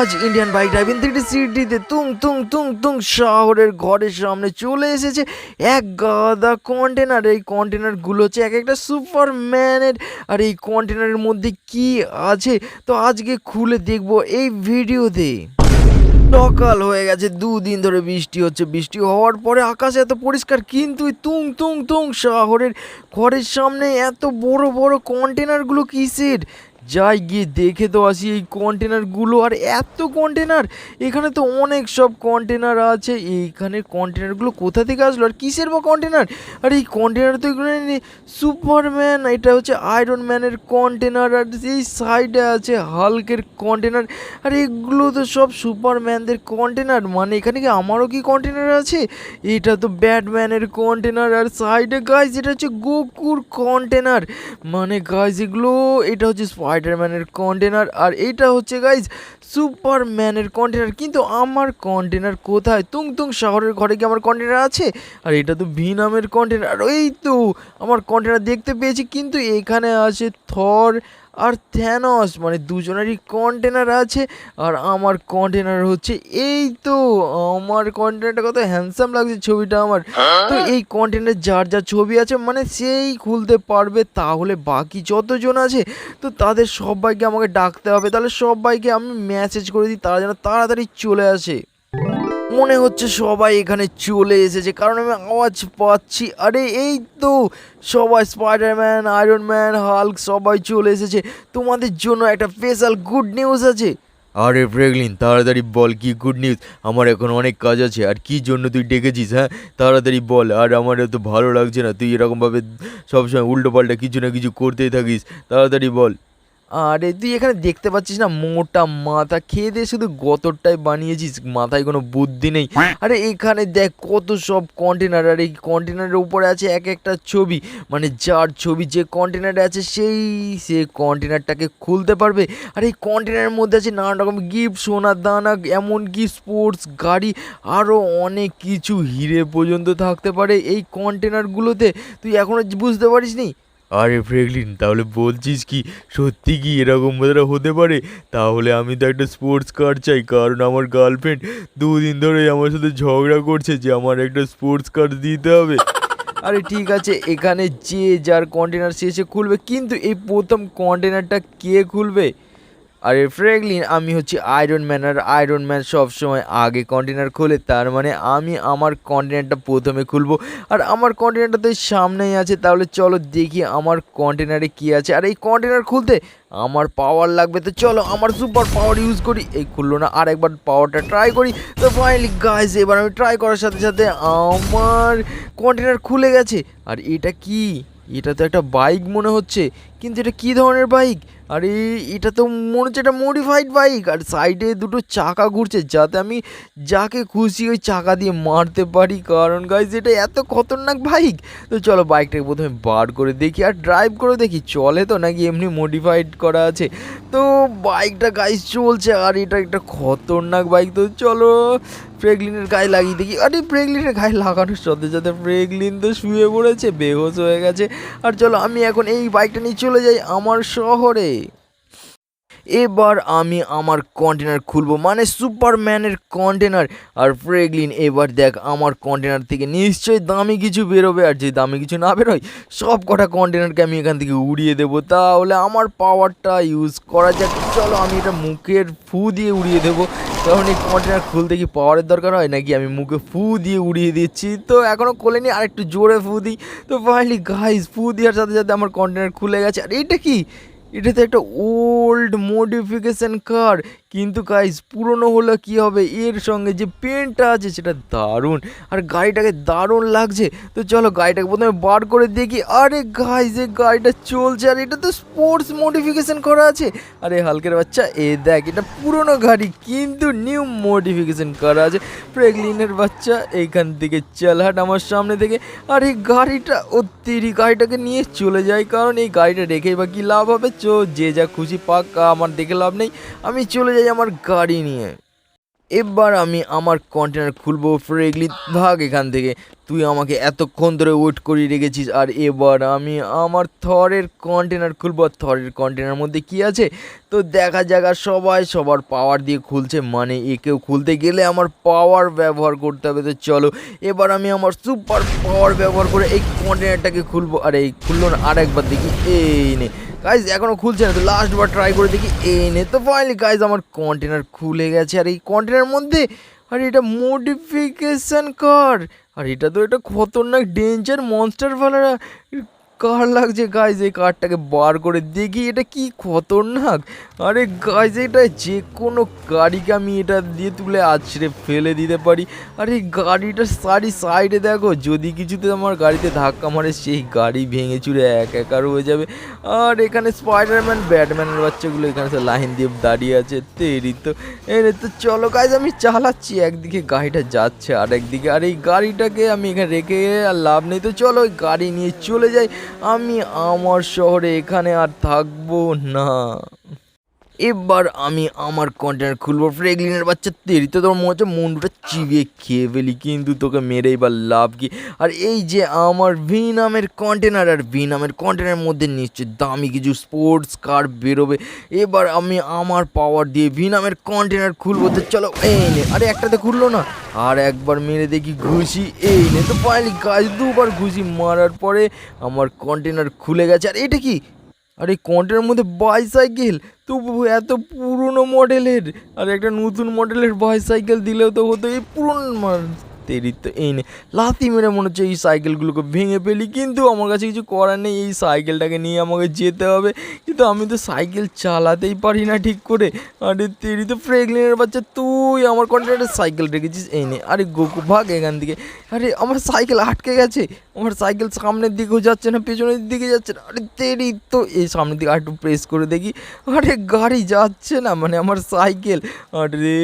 আজ Indian bike driving thirty সিটিতে তুং তুং তুং তুং শহরের ঘরের সামনে চলে এসেছে। এক গাদা কন্টেনার এই কন্টেনারগুলো হচ্ছে এক একটা সুপারম্যানের আর এই কন্টেনারের মধ্যে কি আছে? তো আজকে খুলে দেখব এই ভিডিওতে। সকাল হয়ে গেছে, দুদিন ধরে বৃষ্টি হচ্ছে। বৃষ্টি হওয়ার পরে আকাশ এত পরিষ্কার, কিন্তু তুং তুং তুং শহরের ঘরের সামনে এত বড় বড় কন্টেনারগুলো কিসের? যাই গিয়ে দেখে তো আসি এই কন্টেনারগুলো আর এত কন্টেনার এখানে তো অনেক সব কন্টেনার আছে। এইখানে কন্টেনারগুলো কোথা থেকে আসলো? আর কিসের বা কন্টেনার আর এই কন্টেনার তো এখানে সুপারম্যান এটা হচ্ছে আয়রন ম্যানের কন্টেনার আর এই সাইডে আছে হাল্কের কন্টেনার আর এগুলো তো সব সুপারম্যানদের কন্টেনার মানে এখানে কি আমারও কি কন্টেনার আছে? এটা তো ব্যাটম্যানের কন্টেনার আর সাইডে গাইজ এটা হচ্ছে গোকুর কন্টেনার মানে গাইজ এগুলো, এটা হচ্ছে স্পাইডারম্যানের কন্টেনার আর এটা হচ্ছে গাইজ সুপারম্যানের কন্টেনার কিন্তু আমার কন্টেনার কোথায়? তুং তুং শহরের ঘরে কি আমার কন্টেনার আছে? আর এটা তো ভিনামের কন্টেনার এই তো, আমার কন্টেনার দেখতে পেয়েছি, কিন্তু এখানে আছে থর আর থ্যানস মানে দুজনেরই কন্টেনার আছে আর আমার কন্টেনার হচ্ছে এই তো আমার কন্টেনারটা কত হ্যান্ডসাম লাগছে ছবিটা আমার। তো এই কন্টেনার যার যা ছবি আছে মানে সেই খুলতে পারবে তাহলে বাকি যতজন আছে তো তাদের সবাইকে আমাকে ডাকতে হবে। তাহলে সবাইকে আমি মেসেজ করে দিই তারা যেন তাড়াতাড়ি চলে আসে। মনে হচ্ছে সবাই এখানে চলে এসেছে, কারণ আমি আওয়াজ পাচ্ছি। আরে, এই তো সবাই স্পাইডারম্যান আয়রন ম্যান হাল্ক সবাই চলে এসেছে। তোমাদের জন্য একটা স্পেশাল গুড নিউজ আছে। আরে ফ্রেগলিন তাড়াতাড়ি বল, কি গুড নিউজ আমার এখন অনেক কাজ আছে, আর কি জন্য তুই ডেকেছিস হ্যাঁ? তাড়াতাড়ি বল, আর আমার এত ভালো লাগছে না, তুই এরকমভাবে সবসময় উল্টো পাল্টা কিছু না কিছু করতেই থাকিস। তাড়াতাড়ি বল। আরে তুই এখানে দেখতে পাচ্ছিস না, মোটা মাথা। খেয়ে দিয়ে শুধু গতরটাই বানিয়েছিস, মাথায় কোনো বুদ্ধি নেই। আরে এখানে দেখ কত সব কন্টেনার আর এই কন্টেনারের উপরে আছে এক একটা ছবি। মানে যার ছবি যে কন্টেনারে আছে, সেই সে কন্টেনারটাকে খুলতে পারবে। আর এই কন্টেনারের মধ্যে আছে নানান রকম গিফট সোনার দানা, এমনকি স্পোর্টস গাড়ি আরও অনেক কিছু। হিরে পর্যন্ত থাকতে পারে এই কন্টেনারগুলোতে তুই এখনও বুঝতে পারিস নি আরে ফ্রেগলিন তাহলে বলছিস কি সত্যি কি এরকম বোধহয় হতে পারে? তাহলে আমি তো একটা স্পোর্টস কার চাই, কারণ আমার গার্লফ্রেন্ড দুদিন ধরে আমার সাথে ঝগড়া করছে যে আমার একটা স্পোর্টস কার দিতে হবে। আরে ঠিক আছে, এখানে যে যার কন্টেনার সে সে খুলবে, কিন্তু এই প্রথম কন্টেনারটা কে খুলবে? আরে ফ্রেগলিন, আমি হচ্ছে আয়রন ম্যান আর আয়রন ম্যান সবসময় আগে কন্টেনার খোলে, তার মানে আমি আমার কন্টেনারটা প্রথমে খুলবো। আর আমার কন্টেনারটা তো সামনেই আছে, তাহলে চলো দেখি আমার কন্টেনারে কি আছে। আর এই কন্টেনার খুলতে আমার পাওয়ার লাগবে, তো চলো আমার সুপার পাওয়ার ইউজ করি। এই খুললো না, আর একবার পাওয়ারটা ট্রাই করি। তো ফাইনালি গাইজ এবার আমি ট্রাই করার সাথে সাথে আমার কন্টেনার খুলে গেছে। আর এটা কি? এটা তো একটা বাইক মনে হচ্ছে। কিন্তু এটা কী ধরনের বাইক আরে, এটা তো মনে হচ্ছে একটা মডিফাইড বাইক আর সাইডে দুটো চাকা ঘুরছে, যাতে আমি যাকে খুশি ওই চাকা দিয়ে মারতে পারি। কারণ গাইজ এটা এত খতরনাক বাইক তো চলো বাইকটাকে প্রথমে বার করে দেখি আর ড্রাইভ করে দেখি, চলে তো নাকি এমনি মডিফাইড করা আছে? তো বাইকটা গাইজ চলছে। আর এটা একটা খতরনাক বাইক তো চলো ফ্রেগলিনের গায়ে লাগিয়ে দেখি। আরে ফ্রেগলিনের গায়ে লাগানোর সাথে সাথে ফ্রেগলিন তো শুয়ে পড়েছে, বেহোশ হয়ে গেছে। আর চলো আমি এখন এই বাইকটা নিয়ে চলে যাই আমার শহরে। এবার আমি আমার কন্টেনার খুলবো মানে সুপারম্যানের কন্টেনার আর ফ্রেগলিন এবার দেখ, আমার কন্টেনার থেকে নিশ্চয়ই দামি কিছু বেরোবে, আর যে দামি কিছু না বেরোয়, সব কটা কন্টেনারকে আমি এখান থেকে উড়িয়ে দেবো। তাহলে আমার পাওয়ারটা ইউজ করা যাক। চলো, আমি এটা মুখের ফু দিয়ে উড়িয়ে দেবো। কারণ এই কন্টেনার খুলতে কি পাওয়ারের দরকার হয়, নাকি আমি মুখে ফু দিয়ে উড়িয়ে দিচ্ছি? তো এখনও খোলেনি আর একটু জোরে ফু দিই। তো ফাইনালি গাইস ফু দেওয়ার সাথে সাথে আমার কন্টেনার খুলে গেছে। আর এটা কি? এটা তো একটা ওল্ড মডিফিকেশন কার কিন্তু গাইজ পুরনো হলে কি হবে? এর সঙ্গে যে পেনটা আছে সেটা দারুণ। আর গাড়িটাকে দারুণ লাগছে। তো চলো গাড়িটাকে প্রথমে বার করে দেখি। আরে গাইজ এই গাড়িটা চলছে আর এটা তো স্পোর্টস মডিফিকেশন করা আছে। আরে হালকের বাচ্চা, এ দেখ, এটা পুরনো গাড়ি, কিন্তু নিউ মডিফিকেশন করা আছে। প্রেগলিনের বাচ্চা এইখান থেকে চালহাট আমার সামনে থেকে। আর এই গাড়িটা অতিরি গাড়িটাকে নিয়ে চলে যায়, কারণ এই গাড়িটা রেখেই বা কী লাভ হবে? চো, যে যা খুশি পাক, আমার দেখে লাভ নেই। আমি চলে যাই আমার গাড়ি নিয়ে। এবার আমি আমার কন্টেনার খুলবো ফ্রেগলি, ভাগ এখান থেকে। তুই আমাকে এতক্ষণ ধরে ওয়েট করিয়ে রেখেছিস, আর এবার আমি আমার থরের কন্টেনার খুলবো। আর থরের কন্টেনার মধ্যে কি আছে? তো দেখা যাক, আর সবাই সবার পাওয়ার দিয়ে খুলছে মানে একেও খুলতে গেলে আমার পাওয়ার ব্যবহার করতে হবে। তো চলো, এবার আমি আমার সুপার পাওয়ার ব্যবহার করে এই কন্টেনারটাকে খুলবো। আর, এই খুললো না আর একবার দেখি। এই নে গাইজ এখনও খুলছে না, তো লাস্ট বার ট্রাই করে দেখি এনে তো ফাইনালি গাইজ আমার কন্টেনার খুলে গেছে। আর এই কন্টেনার মধ্যে, আর এটা মডিফিকেশন কার আর এটা তো এটা খতরনাক ডেঞ্জার মনস্টার ফেলারা কার লাগছে? গাইজ এই কারটাকে বার করে দেখি, এটা কি খতরনাক? আরে গাইজ এটা যে কোনো গাড়িকে আমি এটা দিয়ে তুলে আছড়ে ফেলে দিতে পারি। আর গাড়িটার সারি সাইডে দেখো, যদি কিছুতে আমার গাড়িতে ধাক্কা মারে, সেই গাড়ি ভেঙে চুরে এক একার হয়ে যাবে। আর এখানে স্পাইডারম্যান ব্যাটম্যানের বাচ্চাগুলো এখানে সে লাইন দিয়ে দাঁড়িয়ে আছে, তেরি তো। এনে তো চলো গাইজ আমি চালাচ্ছি। একদিকে গাড়িটা যাচ্ছে আর একদিকে আর এই গাড়িটাকে আমি এখানে রেখে আর লাভ নেই। তো চলো ওই গাড়ি নিয়ে চলে যাই। আমি আমার শহরে এখানে আর থাকব না। এবার আমি আমার কন্টেনার খুলবো। ফ্রেগলিনের বাচ্চা, তেরি তো তোর মনে হচ্ছে মুন্ডুটা চিবিয়ে খেয়ে ফেলি, কিন্তু তোকে মেরেই বা লাভ কি? আর এই যে আমার ভি নামের কন্টেনার আর ভি নামের কন্টেনারের মধ্যে নিশ্চয়ই দামি কিছু স্পোর্টস কার বেরোবে। এবার আমি আমার পাওয়ার দিয়ে ভি নামের কন্টেনার খুলবো। তো চলো, এই নে, আরে একটাতে খুললো না। আর একবার মেরে দেখি ঘুষি, এই নে তো ফাইনালি গাছ দুবার ঘুষি মারার পরে আমার কন্টেনার খুলে গেছে। আর এটা কি? আর এই কন্টেনার মধ্যে বাইসাইকেল এত পুরনো মডেলের আর একটা নতুন মডেলের বাইসাইকেল দিলেও তো হতো এই পুরনো তেরি তো এই লাথি মেরে মনে হচ্ছে এই সাইকেলগুলোকে ভেঙে ফেলি, কিন্তু আমার কাছে কিছু করার নেই, এই সাইকেলটাকে নিয়ে আমাকে যেতে হবে। কিন্তু আমি তো সাইকেল চালাতেই পারি না ঠিক করে। আরে তেরি তো ফ্রেগলিনের বাচ্চা, তুই আমার কন্টেনারে সাইকেল রেখেছিস, এই নে, আরে গোকু, ভাগ এখান থেকে। আরে আমার সাইকেল আটকে গেছে, আমার সাইকেল সামনের দিকেও যাচ্ছে না, পেছনের দিকে যাচ্ছে না। আরে তেরি, তো এই সামনের দিকে একটু প্রেস করে দেখি। আরে গাড়ি যাচ্ছে না মানে আমার সাইকেল। আরে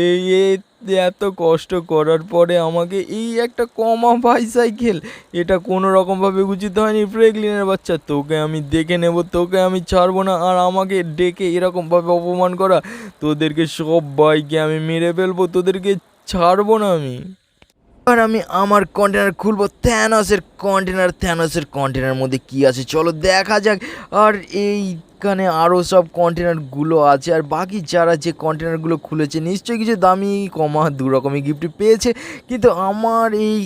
এত কষ্ট করার পরে আমাকে এই একটা কমা বাইসাইকেল, এটা কোনো রকমভাবে উচিত হয়নি ফ্রেগলিনের বাচ্চা। তোকে আমি দেখে নেব, তোকে আমি ছাড়বো না, আর আমাকে ডেকে এরকমভাবে অপমান করা। তোদেরকে সব বাইকে আমি মেরে ফেলব, তোদেরকে ছাড়বো না আমি। এবার আমি আমার কন্টেনার খুলবো থ্যানসের কন্টেনার থ্যানসের কন্টেনার মধ্যে কি আছে? চলো দেখা যাক। আর এইখানে আরও সব কন্টেনারগুলো আছে। আর বাকি যারা যে কন্টেনারগুলো খুলেছে, নিশ্চয়ই কিছু দামি কমা দু গিফট পেয়েছে। কিন্তু আমার এই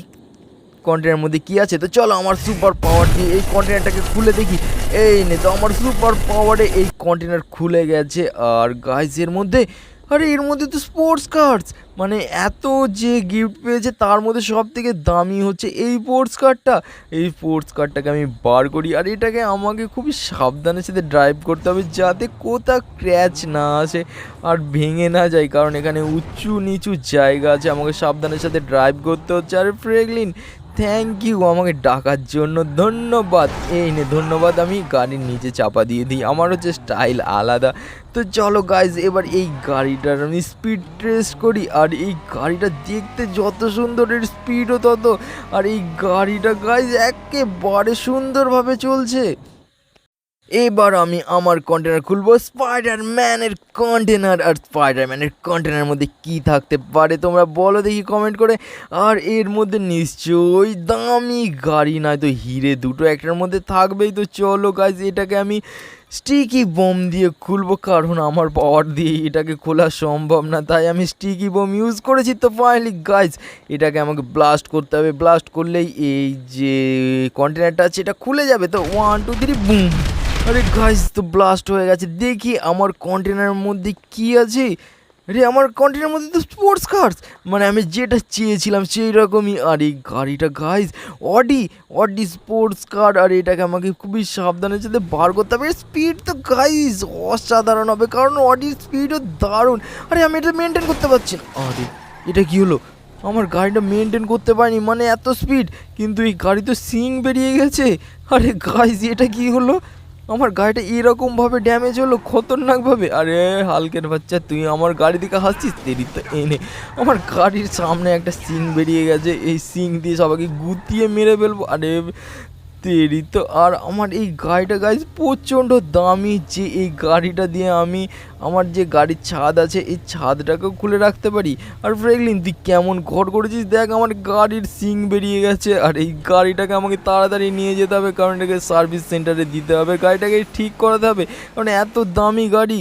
কন্টেনার মধ্যে কি আছে? তো চলো আমার সুপার পাওয়ার দিয়ে এই কন্টেনারটাকে খুলে দেখি। এই নে তো আমার সুপার পাওয়ারে এই কন্টেনার খুলে গেছে। আর গাইজের মধ্যে আরে, এর মধ্যে তো স্পোর্টস কার্ডস মানে এত যে গিফট পেয়েছে, তার মধ্যে সব থেকে দামি হচ্ছে এই স্পোর্টস কার্ডটা এই স্পোর্টস কার্ডটাকে আমি বার করি, আর এটাকে আমাকে খুবই সাবধানের সাথে ড্রাইভ করতে হবে যাতে কোথাও ক্র্যাচ না আসে আর ভেঙে না যায়, কারণ এখানে উঁচু নিচু জায়গা আছে, আমাকে সাবধানের সাথে ড্রাইভ করতে হচ্ছে। আর ফ্রেগলিন থ্যাংক ইউ আমাকে ডাকার জন্য ধন্যবাদ। এই নে, ধন্যবাদ, আমি গাড়ির নিচে চাপা দিয়ে দিই। আমার হচ্ছে স্টাইল আলাদা। তো চলো গাইজ এবার এই গাড়িটার আমি স্পিড টেস্ট করি। আর এই গাড়িটা দেখতে যত সুন্দর, এর স্পিডও তত। আর এই গাড়িটা গাইজ একেবারে সুন্দরভাবে চলছে। এবার আমি আমার কন্টেনার খুলবো স্পাইডারম্যানের কন্টেনার আর স্পাইডারম্যানের কন্টেনার মধ্যে কি থাকতে পারে তোমরা বলো দেখি কমেন্ট করে। আর এর মধ্যে নিশ্চয়ই দামি গাড়ি নয়তো হিরে দুটো একটার মধ্যে থাকবেই তো। চলো গাইজ এটাকে আমি স্টিকি বোম দিয়ে খুলবো, কারণ আমার পাওয়ার দিয়ে এটাকে খোলা সম্ভব না, তাই আমি স্টিকি বোম ইউজ করেছি তো ফাইনালি গাইজ এটাকে আমাকে ব্লাস্ট করতে হবে। ব্লাস্ট করলেই এই যে কন্টেনারটা আছে, এটা খুলে যাবে তো। ওয়ান টু থ্রি বুম আরে গাইজ তো ব্লাস্ট হয়ে গেছে। দেখি আমার কন্টেনারের মধ্যে কি আছে। রে আমার কন্টেনারের মধ্যে তো স্পোর্টস কার্স মানে আমি যেটা চেয়েছিলাম সেই রকমই আর গাড়িটা guys Audi Audi sports car আর এটাকে আমাকে খুবই সাবধানের সাথে বার করতে হবে। স্পিড তো গাইজ অসাধারণ হবে, কারণ অডির স্পিডও দারুণ। আরে আমি এটা মেনটেন করতে পারছি না। আরে, এটা কি হলো? আমার গাড়িটা মেনটেন করতে পারিনি মানে এত স্পিড কিন্তু এই গাড়ি তো সিং বেরিয়ে গেছে। আরে গাইজ এটা কি হলো? আমার গাড়িটা এরকমভাবে ড্যামেজ হলো, খতরনাকভাবে। আরে হালকের বাচ্চা, তুই আমার গাড়ি দিকে হাসছিস? তেরি তো এনে আমার গাড়ির সামনে একটা সিং বেরিয়ে গেছে। এই সিং দিয়ে সবাইকে গুতিয়ে মেরে ফেলব। আরে তেরি তো আর আমার এই গাড়িটা গাইজ প্রচণ্ড দামি, যে এই গাড়িটা দিয়ে আমি আমার যে গাড়ির ছাদ আছে, এই ছাদটাকেও খুলে রাখতে পারি। আর ফ্রেগলিন তুই কেমন ঘর করেছিস দেখ, আমার গাড়ির সিং বেরিয়ে গেছে। আর এই গাড়িটাকে আমাকে তাড়াতাড়ি নিয়ে যেতে হবে, কারণ এটাকে সার্ভিস সেন্টারে দিতে হবে। গাড়িটাকে ঠিক করাতে হবে, কারণ এত দামি গাড়ি।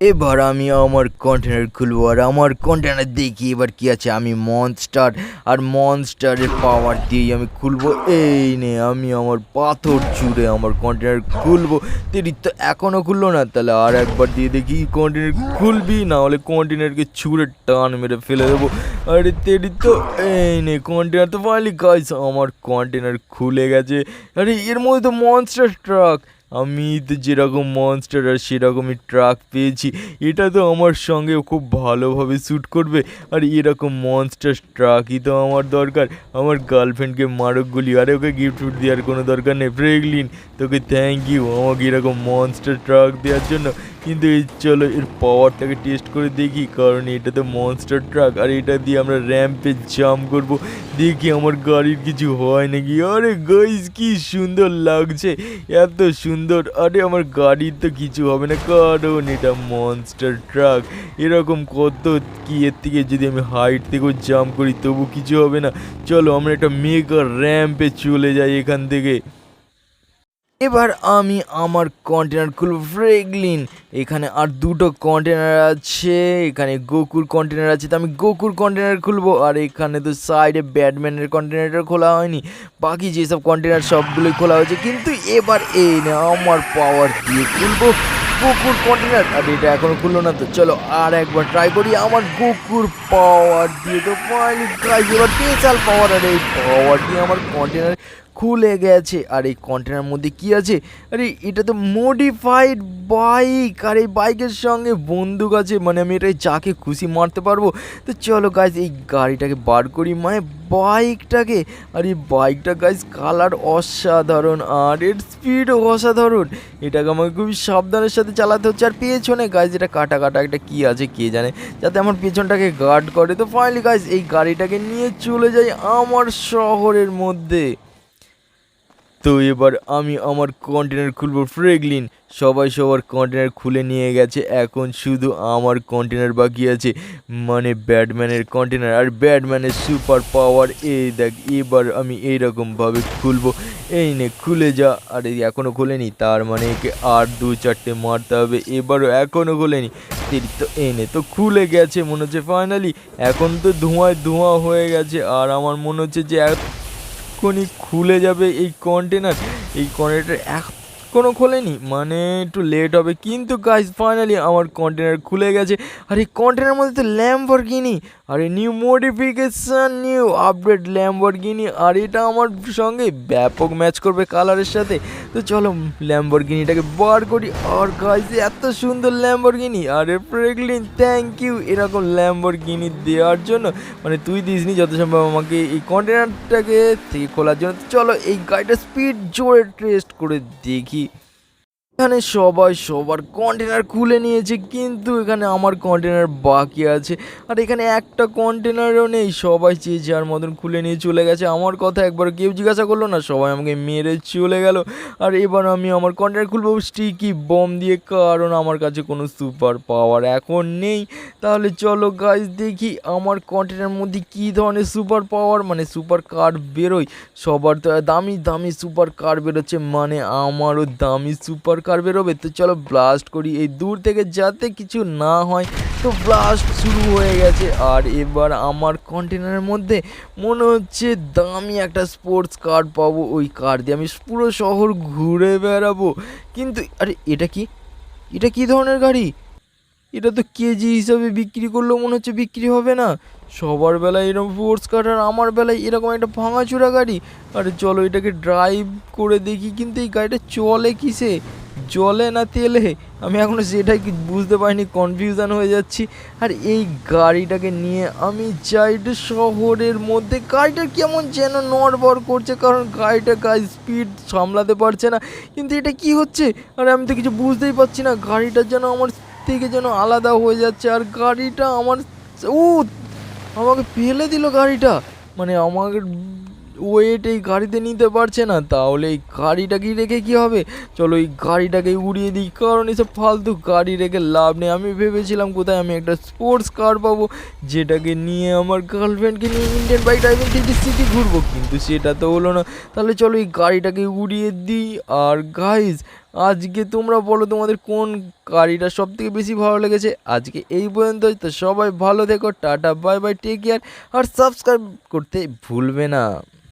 এবার আমি আমার কন্টেনার খুলবো আর আমার কন্টেনার দেখি এবার কি আছে। আমি মনস্টার আর মনস্টারের পাওয়ার দিয়েই আমি খুলবো। এই নে, আমি আমার পাথর জুড়ে আমার কন্টেনার খুলবো। তেরি, তো এখনও খুললো না? তাহলে আর একবার দিয়ে দেখি কন্টেনার খুলবি না হলে কন্টেনারকে ছুঁড়ে টান মেরে ফেলে দেবো। আরে তেরি, তো এই নে কন্টেনার তো ফাইনালি গাইস আমার কন্টেনার খুলে গেছে। আরে এর মধ্যে তো মনস্টার ট্রাক আমি তো যেরকম মনস্টার আর সেরকমই ট্রাক পেয়েছি। এটা তো আমার সঙ্গে খুব ভালোভাবে শ্যুট করবে। আর এরকম মনস্টার ট্রাকই তো আমার দরকার। আমার গার্লফ্রেন্ডকে মারক গুলি। আরে ওকে গিফট ফিফট দেওয়ার কোনো দরকার নেই। ফ্রেগলিন তোকে থ্যাংক ইউ আমাকে এরকম মনস্টার ট্রাক দেওয়ার জন্য কিন্তু এই চলো, এর পাওয়ারটাকে টেস্ট করে দেখি, কারণ এটা তো মনস্টার ট্রাক আর এটা দিয়ে আমরা র্যাম্পে জাম্প করব। দেখি আমার গাড়ির কিছু হয় নাকি? আরে গাইস কি সুন্দর লাগছে, এত সুন্দর। আরে আমার গাড়ির তো কিছু হবে না, কারণ এটা মনস্টার ট্রাক এরকম কত কি, এর থেকে যদি আমি হাইট থেকেও জাম্প করি, তবু কিছু হবে না। চলো, আমরা একটা মেগা র্যাম্পে চলে যাই এখান থেকে। এবার আমি আমার কন্টেনার খুলবো ফ্রেগলিন এখানে আর দুটো কন্টেনার আছে, এখানে গোকুর কন্টেনার আছে, তো আমি গোকুর কন্টেনার খুলবো। আর এখানে তো সাইডে ব্যাটম্যানের কন্টেনারটা খোলা হয়নি। বাকি যেসব কন্টেনার সবগুলোই খোলা হয়েছে। কিন্তু এবার এই না, আমার পাওয়ার দিয়ে খুলবো গোকুর কন্টেনার আর এটা এখনও খুললো না তো। চলো আর একবার ট্রাই করি আমার গোকুর পাওয়ার দিয়ে। তো ফাইনালি ট্রাই এবার স্পেশাল পাওয়ার আর এই পাওয়ার দিয়ে আমার কন্টেনার খুলে গেছে। আর এই কন্টেনার মধ্যে কি আছে? আরে, এটা তো মডিফাইড বাইক আর এই বাইকের সঙ্গে বন্দুক আছে। মানে আমি এটাই যাকে খুশি মারতে পারব। তো চলো গাইজ এই গাড়িটাকে বার করি। মানে বাইকটাকে আর এই বাইকটা গাইজ কালার অসাধারণ। আর এর স্পিডও অসাধারণ। এটাকে আমাকে খুবই সাবধানের সাথে চালাতে হচ্ছে। আর পেছনে গাইজ এটা কাটা কাটা একটা কি আছে কে জানে? যাতে আমার পেছনটাকে গার্ড করে। তো ফাইনালি গাইজ এই গাড়িটাকে নিয়ে চলে যাই আমার শহরের মধ্যে। তো এবার আমি আমার কন্টেনার খুলবো ফ্রেগলিন সবাই সবার কন্টেনার খুলে নিয়ে গেছে, এখন শুধু আমার কন্টেনার বাকি আছে। মানে ব্যাটম্যানের কন্টেনার আর ব্যাটম্যানের সুপার পাওয়ার এই দেখ, এবার আমি এইরকমভাবে খুলবো। এই নে, খুলে যা। আর এখনও খোলেনি? তার মানে একে আর দু চারটে মারতে হবে। এবারও এখনও খোলেনি। তো এই নে, তো খুলে গেছে মনে হচ্ছে ফাইনালি এখন তো ধোঁয়ায় ধোঁয়া হয়ে গেছে। আর আমার মনে হচ্ছে যে এক্ষুনি খুলে যাবে এই কন্টেনার এই কন্টেনার এখনও খোলেনি? মানে একটু লেট হবে। কিন্তু গাইজ ফাইনালি আমার কন্টেনার খুলে গেছে। আর এই কন্টেনার মধ্যে তো ল্যাম্বরগিনি আর এই new modification new update Lamborghini আর এটা আমার সঙ্গে ব্যাপক ম্যাচ করবে কালারের সাথে। তো চলো ল্যাম্বরগিনিটাকে বার করি। আর গাইজ এত সুন্দর ল্যাম্বরগিনি আরে ফ্রেগলিন থ্যাংক ইউ এরকম ল্যাম্বরগিনি দেওয়ার জন্য মানে তুই দিসনি যত সম্ভব আমাকে এই কন্টেনারটাকে থেকে খোলার জন্য। চলো এই গাড়িটা স্পিড জোরে টেস্ট করে দেখি। এখানে সবাই সবার কন্টেনার খুলে নিয়েছে, কিন্তু এখানে আমার কন্টেনার বাকি আছে। আর এখানে একটা কন্টেনারও নেই, সবাই যে যার মতন খুলে নিয়ে চলে গেছে। আমার কথা একবার কেউ জিজ্ঞাসা করল না, সবাই আমাকে মেরে চলে গেল। আর এবার আমি আমার কন্টেনার খুলবো স্টিকি বম দিয়ে, কারণ আমার কাছে কোনো সুপার পাওয়ার এখন নেই। তাহলে চলো গাইজ দেখি আমার কন্টেনার মধ্যে কী ধরনের সুপার পাওয়ার মানে সুপার কার বেরোয়। সবার তো দামি দামি সুপার কার বেরোচ্ছে মানে আমারও দামি সুপার বেরোবে। তো চলো ব্লাস্ট করি। এই দূর থেকে যাতে কিছু না হয়, তো ব্লাস্ট শুরু হয়ে গেছে। আর এবার আমার কন্টেনারের মধ্যে মনে হচ্ছে দামি একটা স্পোর্টস কার পাবো ওই কার দিয়ে। আমি পুরো শহর ঘুরে বেড়াবো। কিন্তু আরে, এটা কি? এটা কি ধরনের গাড়ি? এটা তো কেজি হিসাবে বিক্রি করলেও মনে হচ্ছে বিক্রি হবে না। সবার বেলায় এরকম স্পোর্টস কার আর আমার বেলায় এরকম একটা ভাঙাচোরা গাড়ি। আরে চলো এটাকে ড্রাইভ করে দেখি। কিন্তু এই গাড়িটা চলে কিসে? জলে না তেলে? আমি এখনও সেটাই বুঝতে পারিনি কনফিউশন হয়ে যাচ্ছি। আর এই গাড়িটাকে নিয়ে আমি একটু শহরের মধ্যে। গাড়িটা কেমন যেন নড়বড় করছে, কারণ গাড়িটা গাড়ি স্পিড সামলাতে পারছে না। কিন্তু এটা কি হচ্ছে? আর আমি তো কিছু বুঝতেই পারছি না, গাড়িটা যেন আমার থেকে যেন আলাদা হয়ে যাচ্ছে, আর গাড়িটা আমার ও আমাকে ফেলে দিল গাড়িটা। মানে আমাকে ওয়েট, এই গাড়িতে নিতে পারছে না। তাহলে এই গাড়িটাকে রেখে কি হবে? চলো এই গাড়িটাকে উড়িয়ে দিই, কারণ এসব ফালতু গাড়ি রেখে লাভ নেই। আমি ভেবেছিলাম কোথায় আমি একটা স্পোর্টস কার পাবো, যেটাকে নিয়ে আমার গার্লফ্রেন্ডকে নিয়ে ইন্ডিয়ান বাইক ড্রাইভিং সিটি ঘুরবো, কিন্তু সেটা তো হলো না। তাহলে চলো এই গাড়িটাকে উড়িয়ে দিই। আর গাইজ আজকে তোমরা বলো তোমাদের কোন গাড়িটা সব থেকে বেশি ভালো লেগেছে? আজকে এই পর্যন্ত তো সবাই ভালো থেকো, tata bye bye take care আর সাবস্ক্রাইব করতে ভুলবে না।